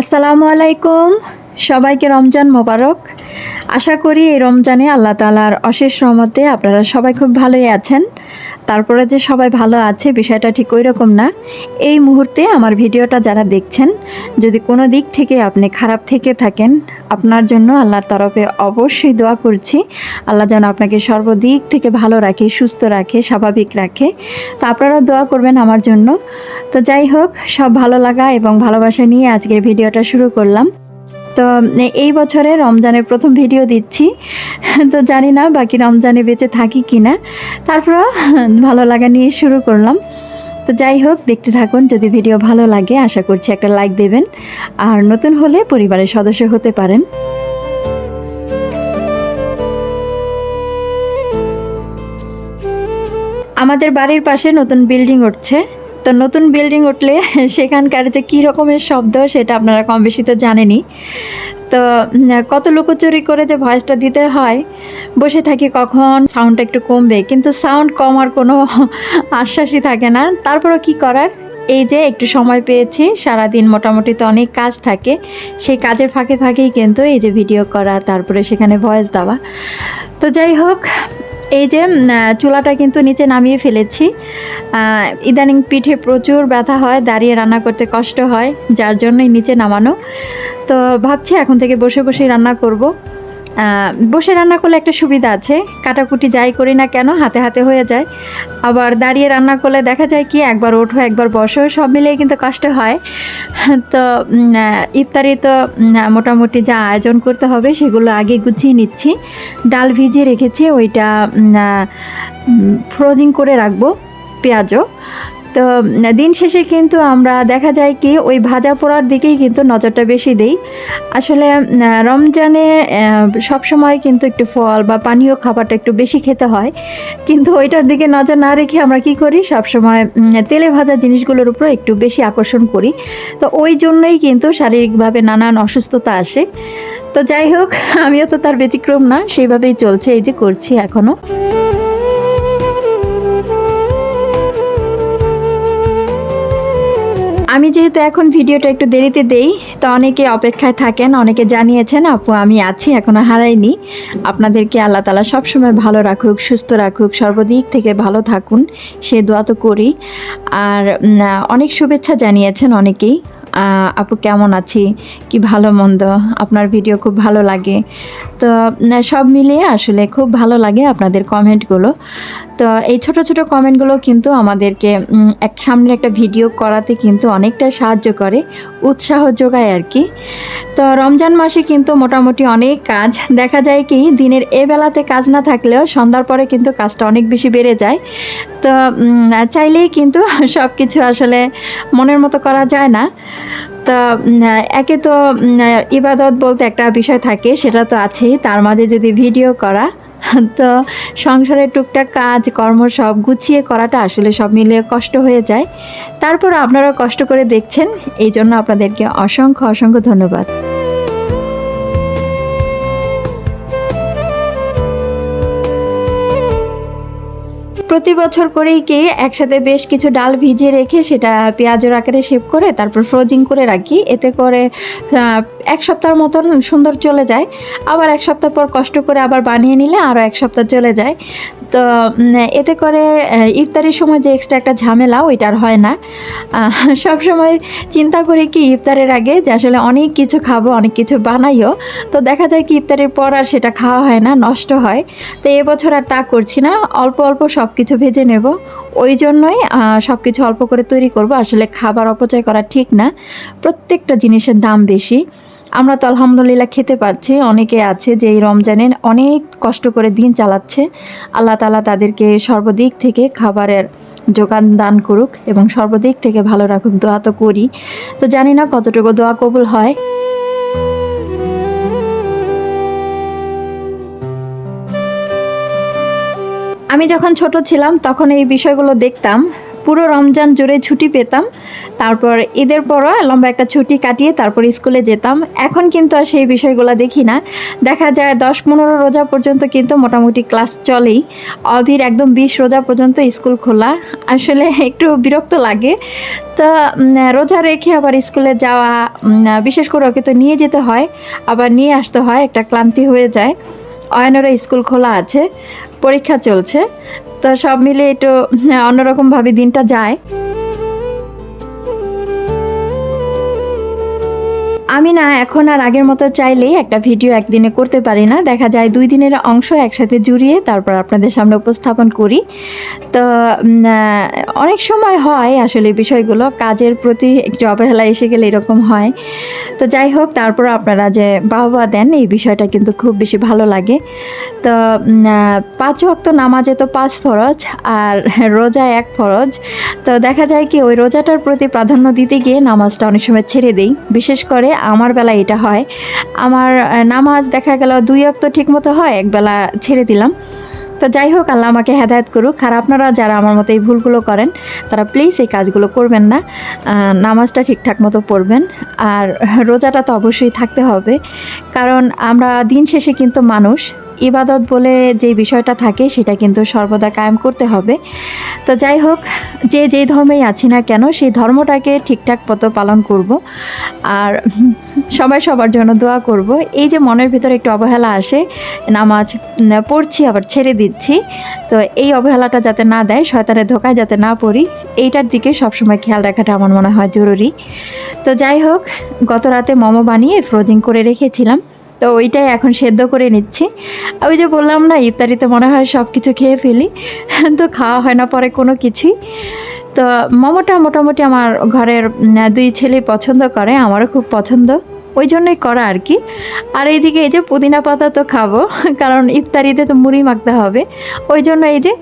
আসসালামু আলাইকুম। সবাইকে রমজান মোবারক। আশা করি এই রমজানে আল্লাহ তালার অশেষ রহমতে আপনারা সবাই খুব ভালোই আছেন। তারপরে যে সবাই ভালো আছে, বিষয়টা ঠিক ওই রকম না। এই মুহূর্তে আমার ভিডিওটা যারা দেখছেন, যদি কোনো দিক থেকে আপনি খারাপ থেকে থাকেন, আপনার জন্য আল্লাহর তরফে অবশ্যই দোয়া করছি। আল্লাহ যেন আপনাকে সর্বদিক থেকে ভালো রাখে, সুস্থ রাখে, স্বাভাবিক রাখে। তো আপনারাও দোয়া করবেন আমার জন্য। তো যাই হোক, সব ভালো লাগা এবং ভালোবাসা নিয়ে আজকের ভিডিওটা শুরু করলাম। তো এই বছরে রমজানের প্রথম ভিডিও দিচ্ছি। তো জানি না বাকি রমজানে বেঁচে থাকি কি না তারপরও ভালো লাগা নিয়ে শুরু করলাম। তো যাই হোক, দেখতে থাকুন, যদি ভিডিও ভালো লাগে, আশা করছি একটা লাইক দেবেন। আর নতুন হলে পরিবারের সদস্য হতে পারেন। আমাদের বাড়ির পাশে নতুন বিল্ডিং উঠছে। তো নতুন বিল্ডিং উঠলে সেখানকার যে কী রকমের শব্দ সেটা আপনারা কম বেশি তো জানেনই। তো কত লুকোচুরি করে যে ভয়েসটা দিতে হয়, বসে থাকি কখন সাউন্ডটা একটু কমবে, কিন্তু সাউন্ড কমার কোনো আশ্বাসই থাকে না। তারপরও কি করার? এই যে একটু সময় পেয়েছি, সারাদিন মোটামুটি তো অনেক কাজ থাকে, সেই কাজের ফাঁকে ফাঁকেই কিন্তু এই যে ভিডিও করা, তারপরে সেখানে ভয়েস দেওয়া। তো যাই হোক এই যে চুলাটা কিন্তু নিচে নামিয়ে ফেলেছি। ইদানিং পিঠে প্রচুর ব্যথা হয়, দাঁড়িয়ে রান্না করতে কষ্ট হয়, যার জন্যই নিচে নামানো। তো ভাবছি এখন থেকে বসে বসেই রান্না করব। বসে রান্না করলে একটা সুবিধা আছে। কাটাকুটি যাই করি না কেন, হাতে হাতে হয়ে যায়। আবার দাঁড়িয়ে রান্না করলে দেখা যায় কি, একবার ওঠো, একবার বসো, সব মিলিয়ে কিন্তু কষ্ট হয়। তো ইফতারি তো মোটামুটি যা আয়োজন করতে হবে সেগুলো আগে গুছিয়ে নিচ্ছি। ডাল ভিজিয়ে রেখেছি, ওইটা ফ্রোজিং করে রাখব, পেঁয়াজও। তো, দিন শেষে কিন্তু আমরা দেখা যায় কি ওই ভাজা পোড়ার দিকেই কিন্তু নজরটা বেশি দেই। আসলে রমজানে সব সময় কিন্তু একটু ফল বা পানীয় খাবারটা একটু বেশি খেতে হয়। কিন্তু ওইটার দিকে নজর না রেখে আমরা কি করি? সব সময় তেলে ভাজা জিনিসগুলোর উপর একটু বেশি আকর্ষণ করি। তো ওই জন্যই কিন্তু শারীরিকভাবে নানান অসুস্থতা আসে। তো যাই হোক, আমিও তো তার ব্যতিক্রম না, সেইভাবেই চলছে, এই যে করছি এখনও আমি যেহেতু এখন ভিডিওটা একটু দেরিতে দেই, তো অনেকে অপেক্ষায় থাকেন, অনেকে জানিয়েছেন, আপু, আমি আছি এখনও হারাইনি। আপনাদেরকে আল্লাহ তালা সবসময় ভালো রাখুক, সুস্থ রাখুক, সর্বদিক থেকে ভালো থাকুন। সে দোয়া তো করি। আর অনেক শুভেচ্ছা জানিয়েছেন অনেকেই। আপু কেমন আছি? কি ভালো, মন্দ? আপনার ভিডিও খুব ভালো লাগে। তো সব মিলিয়ে আসলে খুব ভালো লাগে আপনাদের কমেন্টগুলো তো, এই ছোট ছোট কমেন্টগুলো কিন্তু আমাদেরকে এক সামনে একটা ভিডিও করাতে কিন্তু অনেকটা সাহায্য করে, উৎসাহ যোগায় আর কি তো, রমজান মাসে কিন্তু মোটামুটি অনেক কাজ। দেখা যায় কি, দিনের এ বেলাতে কাজ না থাকলেও সন্ধ্যার পরে কিন্তু কাজটা অনেক বেশি বেড়ে যায়। তো চাইলেই কিন্তু সব কিছু আসলে মনের মতো করা যায় না। তো একে তো ইবাদত বলতে একটা বিষয় থাকে, সেটা তো আছেই, তার মাঝে যদি ভিডিও করা, তো সংসারের টুকটাক কাজ, কর্ম সব গুছিয়ে করাটা আসলে সব মিলিয়ে কষ্ট হয়ে যায়। তারপর আপনারা কষ্ট করে দেখছেন, এই জন্য আপনাদেরকে অসংখ্য অসংখ্য ধন্যবাদ। প্রতি বছর করেই কি একসাথে বেশ কিছু ডাল ভিজিয়ে রেখে সেটা পেঁয়াজের আকারে শেপ করে তারপর ফ্রোজিং করে রাখি। এতে করে এক সপ্তাহের মতন সুন্দর চলে যায়। আবার এক সপ্তাহ পর কষ্ট করে আবার বানিয়ে নিলে আরও এক সপ্তাহ চলে যায়। তো এতে করে ইফতারির সময় যে এক্সট্রা একটা ঝামেলা, ওইটা আর হয় না। সব সময় চিন্তা করি কি, ইফতারের আগে যে আসলে অনেক কিছু খাব, অনেক কিছু বানাইও। তো দেখা যায় কি, ইফতারের পর আর সেটা খাওয়া হয় না, নষ্ট হয়। তো এবছর আর তা করছি না, অল্প অল্প সব কিছু ভেজে নেব। ওই জন্যই সব কিছু অল্প করে তৈরি করব। আসলে খাবার অপচয় করা ঠিক না, প্রত্যেকটা জিনিসের দাম বেশি। আমরা তো আলহামদুলিল্লাহ খেতে পারছি। অনেকে আছে যে এই রমজানের অনেক কষ্ট করে দিন চালাচ্ছে। আল্লাহ তালা তাদেরকে সর্বদিক থেকে খাবারের যোগান দান করুক এবং সর্বদিক থেকে ভালো রাখুক, দোয়া তো করি। তো জানি না কতটুকু দোয়া কবুল হয়। আমি যখন ছোট ছিলাম তখন এই বিষয়গুলো দেখতাম। পুরো রমজান জুড়ে ছুটি পেতাম। তারপর ঈদের পরও লম্বা একটা ছুটি কাটিয়ে তারপর স্কুলে যেতাম। এখন কিন্তু আর সেই বিষয়গুলো দেখি না। দেখা যায় দশ পনেরো রোজা পর্যন্ত কিন্তু মোটামুটি ক্লাস চলেই। অভির একদম বিশ রোজা পর্যন্ত স্কুল খোলা। আসলে একটু বিরক্ত লাগে। তো রোজা রেখে আবার স্কুলে যাওয়া বিশেষ করে ওকে তো নিয়ে যেতে হয়। আবার নিয়ে আসতে হয়, একটা ক্লান্তি হয়ে যায়। অয়নেরও স্কুল খোলা আছে পরীক্ষা চলছে। তো সব মিলে একটু অন্যরকমভাবে দিনটা যায়। আমি না এখন আর আগের মতো চাইলেই একটা ভিডিও একদিনে করতে পারি না। দেখা যায় দুই দিনের অংশ একসাথে জুড়িয়ে তারপর আপনাদের সামনে উপস্থাপন করি। তো অনেক সময় হয় আসলে বিষয়গুলো, কাজের প্রতি একটু অবহেলা এসে গেলে এরকম হয়। তো যাই হোক, তারপর আপনারা যে বাহবা দেন, এই বিষয়টা কিন্তু খুব বেশি ভালো লাগে। তো পাঁচ ওয়াক্ত নামাজে তো পাঁচ ফরজ আর রোজা এক ফরজ। তো দেখা যায় কি, ওই রোজাটার প্রতি প্রাধান্য দিতে গিয়ে নামাজটা অনেক সময় ছেড়ে দিই। বিশেষ করে আমার বেলা এটা হয়। আমার নামাজ দেখা গেল দুই অক্ত ঠিক মতো হয় একবেলা ছেড়ে দিলাম। তো যাই হোক, আল্লাহ আমাকে হেদায়ত করুক। আর আপনারা যারা আমার মতো এই ভুলগুলো করেন, তারা প্লিজ এই কাজগুলো করবেন না। নামাজটা ঠিকঠাক মতো পড়বেন। আর রোজাটা তো অবশ্যই থাকতে হবে। কারণ আমরা দিন শেষে কিন্তু মানুষ। ইবাদত বলে যে বিষয়টা থাকে, সেটা কিন্তু সর্বদা কায়েম করতে হবে। তো যাই হোক, যে যেই ধর্মেই আছি না কেন, সেই ধর্মটাকে ঠিকঠাক মতো পালন করব। আর সবাই সবার জন্য দোয়া করব। এই যে মনের ভিতরে একটু অবহেলা আসে, নামাজ পড়ছি, আবার ছেড়ে দিচ্ছি, তো এই অবহেলাটা যাতে না দেয়, শয়তানের ধোকায় যাতে না পড়ি, এইটার দিকে সবসময় খেয়াল রাখাটা আমার মনে হয় জরুরি। তো যাই হোক, গত রাতে মোমো বানিয়ে ফ্রোজিং করে রেখেছিলাম। তো ওইটাই এখন সেদ্ধ করে নিচ্ছি। ওই যে বললাম না, ইফতারিতে মনে হয় সব কিছু খেয়ে ফেলি। তো খাওয়া হয় না পরে কোনো কিছুই। তো মোমোটা মোটামুটি আমার ঘরের দুই ছেলে পছন্দ করে, আমারও খুব পছন্দ। ওই জন্যই করা আর কি। আর এইদিকে এই যে পুদিনা পাতা তো খাব, কারণ ইফতারিতে তো মুড়ি মাখতে হবে। ওই জন্য এই যে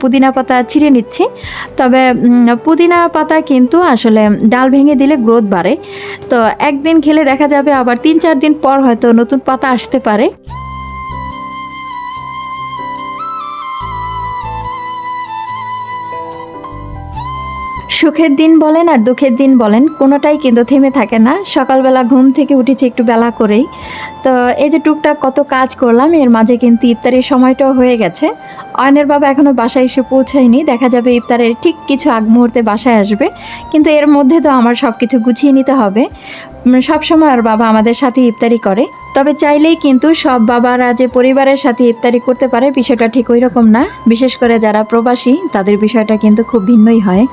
পুদিনা পাতা ছিঁড়ে নিচ্ছি। তবে পুদিনা পাতা কিন্তু আসলে ডাল ভেঙে দিলে গ্রোথ বাড়ে। তো একদিন খেলে দেখা যাবে আবার তিন চার দিন পর হয়তো নতুন পাতা আসতে পারে। সুখের দিন বলেন আর দুঃখের দিন বলেন, কোনোটাই কিন্তু থেমে থাকে না। সকালবেলা ঘুম থেকে উঠেছি একটু বেলা করেই। তো এই যে টুকটাক কত কাজ করলাম, এর মাঝে কিন্তু ইফতারের সময়টাও হয়ে গেছে। অয়নের বাবা এখনও বাসায় এসে পৌঁছায়নি। দেখা যাবে ইফতারের ঠিক কিছু আগ মুহূর্তে বাসায় আসবে। কিন্তু এর মধ্যে তো আমার সব কিছু গুছিয়ে নিতে হবে। সব সময় আর বাবা আমাদের সাথে ইফতারি করে। তবে চাইলেই কিন্তু সব বাবারা যে পরিবারের সাথে ইফতারি করতে পারে, বিষয়টা ঠিক ওই রকম না। বিশেষ করে যারা প্রবাসী, তাদের বিষয়টা কিন্তু খুব ভিন্নই হয়।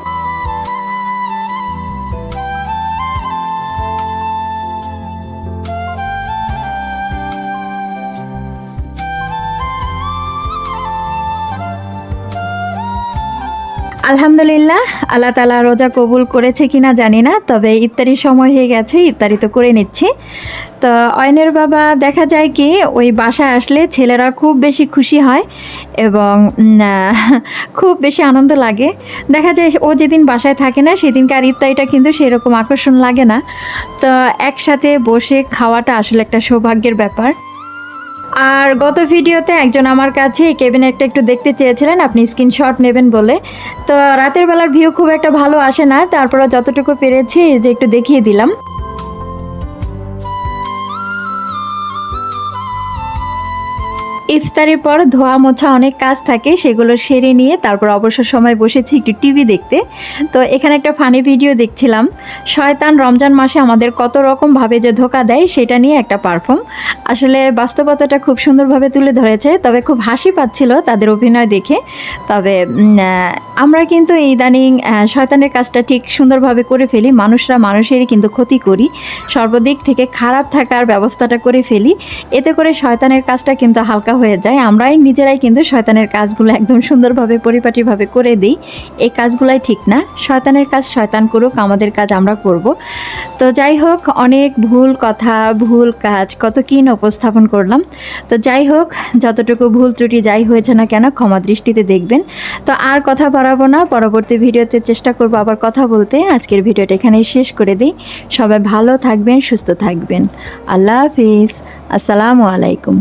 আলহামদুলিল্লাহ, আল্লাহ তালা রোজা কবুল করেছে কিনা জানি না, তবে ইফতারির সময় হয়ে গেছে, ইফতারি তো করে নিচ্ছি। তো অয়নের বাবা দেখা যায় কি, ওই বাসায় আসলে ছেলেরা খুব বেশি খুশি হয় এবং খুব বেশি আনন্দ লাগে। দেখা যায় ও যেদিন বাসায় থাকে না, সেদিনকার ইফতারিটা কিন্তু সেরকম আকর্ষণ লাগে না। তো একসাথে বসে খাওয়াটা আসলে একটা সৌভাগ্যের ব্যাপার। আর গত ভিডিওতে একজন আমার কাছে এই ক্যাবিনেটটা একটু দেখতে চেয়েছিলেন, আপনি স্ক্রিনশট নেবেন বলে। তো রাতের বেলার ভিউ খুব একটা ভালো আসে না তারপরে যতটুকু পেরেছি যে একটু দেখিয়ে দিলাম। ইফতারের পর ধোয়া মোছা অনেক কাজ থাকে, সেগুলো সেরে নিয়ে তারপর অবসর সময় বসেছি একটু টিভি দেখতে। তো এখানে একটা ফানি ভিডিও দেখছিলাম। শয়তান রমজান মাসে আমাদের কত রকমভাবে যে ধোকা দেয়, সেটা নিয়ে একটা পারফর্ম আসলে বাস্তবতাটা খুব সুন্দরভাবে তুলে ধরেছে, তবে খুব হাসি পাচ্ছিল তাদের অভিনয় দেখে। তবে আমরা কিন্তু ইদানিং শয়তানের কাজটা ঠিক সুন্দরভাবে করে ফেলি, মানুষরা মানুষেরই কিন্তু ক্ষতি করি। সর্বদিক থেকে খারাপ থাকার ব্যবস্থাটা করে ফেলি। এতে করে শয়তানের কাজটা কিন্তু হালকা হয়ে যায়, আমরাই নিজেরাই কিন্তু শয়তানের কাজগুলো একদম সুন্দরভাবে, পরিপাটিভাবে করে দিই। এই কাজগুলাই ঠিক না। শয়তানের কাজ শয়তান করুক, আমাদের কাজ আমরা করব। তো যাই হোক, অনেক ভুল কথা, ভুল কাজ, কত কী না উপস্থাপন করলাম। তো যাই হোক, যতটুকু ভুল ত্রুটি যাই হয়েছে না কেন, ক্ষমা দৃষ্টিতে দেখবেন। তো আর কথা বাড়াবো না, পরবর্তী ভিডিওতে চেষ্টা করব আবার কথা বলতে। আজকের ভিডিওটা এখানেই শেষ করে দিই। সবাই ভালো থাকবেন, সুস্থ থাকবেন। আল্লাহ হাফিজ। আসসালামু আলাইকুম।